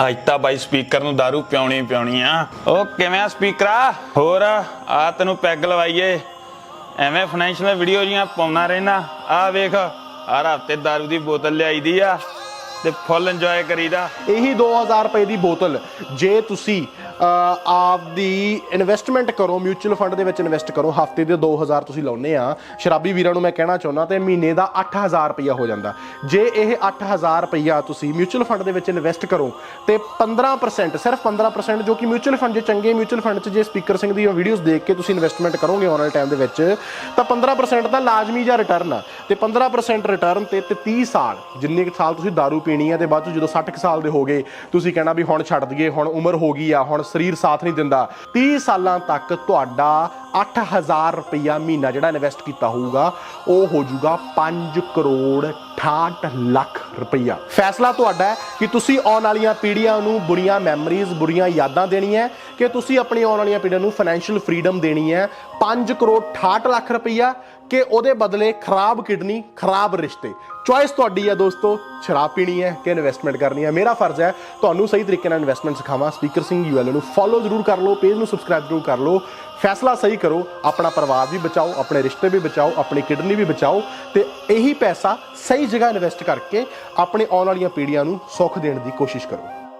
ਅੱਜ ਤਾਂ ਬਾਈ ਸਪੀਕਰ ਨੂੰ दारू ਪਿਉਣੀ ਪਿਉਣੀ ਆ ਉਹ ਕਿਵੇਂ ਆ ਸਪੀਕਰਾ ਹੋਰ ਆ ਤੈਨੂੰ ਪੈਗ ਲਵਾਈਏ ਐਵੇਂ ਫਾਈਨੈਂਸ਼ੀਅਲ ਵੀਡੀਓ ਜੀਆਂ ਪਾਉਣਾ ਰਹਿਣਾ ਆ ਵੇਖ ਹਰ ਹਫਤੇ दारू ਦੀ ਬੋਤਲ ਲਿਆਈਦੀ ਆ ਤੇ ਫੁੱਲ ਇੰਜੋਏ ਕਰੀਦਾ ਇਹੀ 2000 ਰੁਪਏ ਦੀ ਬੋਤਲ ਜੇ ਤੁਸੀਂ ਆਪ ਦੀ ਇਨਵੈਸਟਮੈਂਟ ਕਰੋ ਮਿਊਚੁਅਲ ਫੰਡ ਦੇ ਵਿੱਚ ਇਨਵੈਸਟ ਕਰੋ। ਹਫ਼ਤੇ ਦੇ 2000 ਤੁਸੀਂ ਲਾਉਨੇ ਆ। ਸ਼ਰਾਬੀ ਵੀਰਾਂ ਨੂੰ ਮੈਂ ਕਹਿਣਾ ਚਾਹੁੰਦਾ ਤੇ ਮਹੀਨੇ ਦਾ 8000 ਰੁਪਇਆ ਹੋ ਜਾਂਦਾ। ਜੇ ਇਹ 8000 ਰੁਪਇਆ ਤੁਸੀਂ ਮਿਊਚੁਅਲ ਫੰਡ ਦੇ ਵਿੱਚ ਇਨਵੈਸਟ ਕਰੋ ਤੇ 15% ਸਿਰਫ 15% ਜੋ ਕਿ ਮਿਊਚੁਅਲ ਫੰਡ ਜੇ ਚੰਗੇ ਮਿਊਚੁਅਲ ਫੰਡ 'ਚ ਜੇ ਸਪੀਕਰ ਸਿੰਘ ਦੀ ਵੀਡੀਓਜ਼ ਦੇਖ ਕੇ ਤੁਸੀਂ ਇਨਵੈਸਟਮੈਂਟ ਕਰੋਗੇ ਆਉਣ ਵਾਲੇ ਟਾਈਮ ਦੇ ਵਿੱਚ, ਤਾਂ 15% ਦਾ ਲਾਜ਼ਮੀ ਜਿਹਾ ਰਿਟਰਨ ਆ। ਤੇ 15% ਰਿਟਰਨ ਤੇ ਤੇ 30 ਸਾਲ, ਜਿੰਨੇ ਕੁ ਸਾਲ ਤੁਸੀਂ दारू ਪੀਣੀ ਆ ਤੇ ਬਾਅਦ ਚ ਜਦੋਂ 60 ਕੁ ਸਾਲ ਦੇ ਹੋ ਗਏ, ਤੁਸੀਂ ਕਹਿਣਾ ਵੀ ਹੁਣ ਛੱਡ ਦਈਏ, ਹੁਣ ਉਮਰ ਹੋ ਗਈ ਆ, ਹੁਣ ਸਰੀਰ ਸਾਥ ਨਹੀਂ ਦਿੰਦਾ। 30 ਸਾਲਾਂ ਤੱਕ ਤੁਹਾਡਾ 8000 ਰੁਪਇਆ ਮਹੀਨਾ ਜਿਹੜਾ ਇਨਵੈਸਟ ਕੀਤਾ ਹੋਊਗਾ, ਉਹ ਹੋ ਜਾਊਗਾ 5 ਕਰੋੜ 68 ਲੱਖ ਰੁਪਈਆ। ਫੈਸਲਾ ਤੁਹਾਡਾ ਹੈ ਕਿ ਤੁਸੀਂ ਆਉਣ ਵਾਲੀਆਂ ਪੀੜ੍ਹੀਆਂ ਨੂੰ ਬੁਰੀਆਂ ਮੈਮਰੀਜ਼ ਬੁਰੀਆਂ ਯਾਦਾਂ ਦੇਣੀਆਂ ਕਿ ਤੁਸੀਂ ਆਪਣੀ ਆਉਣ ਵਾਲੀਆਂ ਪੀੜ੍ਹੀਆਂ ਨੂੰ ਫਾਈਨੈਂਸ਼ੀਅਲ ਫਰੀडम ਦੇਣੀ ਹੈ। 5 ਕਰੋੜ 68 ਲੱਖ ਰੁਪਈਆ ਕਿ ਉਹਦੇ ਬਦਲੇ ਖਰਾਬ ਕਿਡਨੀ, ਖਰਾਬ ਰਿਸ਼ਤੇ। ਚੁਆਇਸ ਤੁਹਾਡੀ ਹੈ ਦੋਸਤੋ, ਸ਼ਰਾਬ ਪੀਣੀ ਹੈ ਕਿ ਇਨਵੈਸਟਮੈਂਟ ਕਰਨੀ ਹੈ? ਮੇਰਾ ਫਰਜ਼ ਹੈ ਤੁਹਾਨੂੰ ਸਹੀ ਤਰੀਕੇ ਨਾਲ ਇਨਵੈਸਟਮੈਂਟ ਸਿਖਾਵਾਂ। ਸਪੀਕਰ ਸਿੰਘ ਯੂਐਲ ਨੂੰ ਫੋਲੋ ਜ਼ਰੂਰ ਕਰ ਲਓ ਪੇਜ ਨੂੰ ਸਬਸਕ੍ਰਾਈਬ ਜ਼ਰੂਰ ਕਰ ਲਓ। ਫੈਸਲਾ ਸਹੀ ਕਰੋ, ਆਪਣਾ ਪਰਿਵਾਰ ਵੀ ਬਚਾਓ, ਆਪਣੇ ਰਿਸ਼ਤੇ ਵੀ ਬਚਾਓ, ਆਪਣੀ ਕਿਡਨੀ ਵੀ ਬਚਾਓ ਤੇ ਇਹੀ ਪੈਸਾ ਸਹੀ ਜਗ੍ਹਾ ਇਨਵੈਸਟ ਕਰਕੇ ਆਪਣੇ ਆਉਣ ਵਾਲੀਆਂ ਪੀੜ੍ਹੀਆਂ ਨੂੰ ਸੁੱਖ ਦੇਣ ਦੀ ਕੋਸ਼ਿਸ਼ ਕਰੋ।